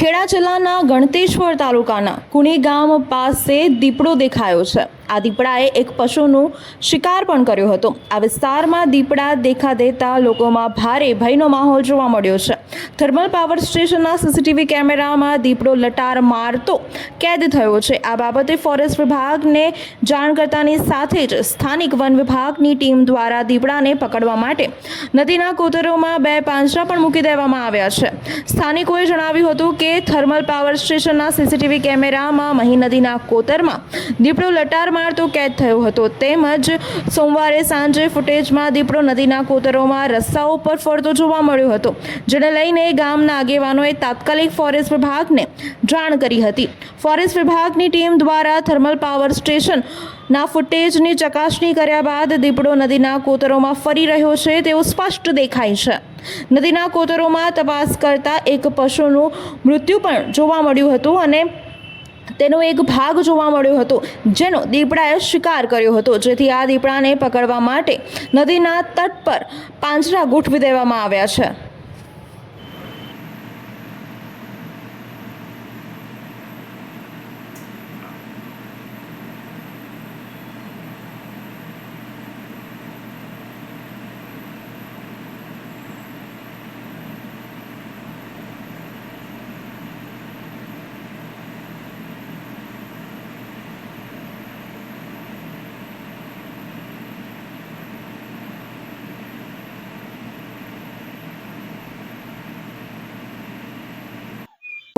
ખેડા જિલ્લાના ગણતેશ્વર તાલુકાના કુણી ગામ પાસે દીપડો દેખાયો છે. આ દીપડાએ એક પશુનું શિકાર પણ કર્યો હતો. આ વિસ્તારમાં દીપડા દેખા દેતા લોકોમાં ભારે ભયનો માહોલ જોવા મળ્યો છે. થર્મલ પાવર સ્ટેશનના સીસીટીવી કેમેરામાં દીપડો લટાર મારતો કેદ થયો છે. આ બાબતે ફોરેસ્ટ વિભાગને જાણ કરતાની સાથે જ સ્થાનિક વન વિભાગની ટીમ દ્વારા દીપડાને પકડવા માટે નદીના કોતરોમાં બે પાંજરા પણ મૂકી દેવામાં આવ્યા છે. સ્થાનિકોએ જણાવ્યું હતું કે થર્મલ પાવર સ્ટેશનના સીસીટીવી કેમેરામાં મહી નદીના કોતરમાં દીપડો લટાર મારતો કેદ થયો હતો. તેમજ સોમવારે સાંજે ફૂટેજમાં દીપડો નદીના કોતરોમાં રસ્તાઓ પર ફરતો જોવા મળ્યો હતો, જેને લઈને ગામના આગેવાનોએ તાત્કાલિક ફોરેસ્ટ વિભાગને જાણ કરી હતી. ફોરેસ્ટ વિભાગની ટીમ દ્વારા થર્મલ પાવર સ્ટેશન ના ફૂટેજની ચકાસણી કર્યા બાદ દીપડો નદીના કોતરોમાં ફરી રહ્યો છે તેવું સ્પષ્ટ દેખાય છે. નદીના કોતરોમાં તપાસ કરતા એક પશુનું મૃત્યુ પણ જોવા મળ્યું હતું અને તેનો એક ભાગ જોવા મળ્યો હતો, જેનો દીપડાએ શિકાર કર્યો હતો. જેથી આ દીપડાને પકડવા માટે નદીના તટ પર પાંજરા ગોઠવી દેવામાં આવ્યા છે.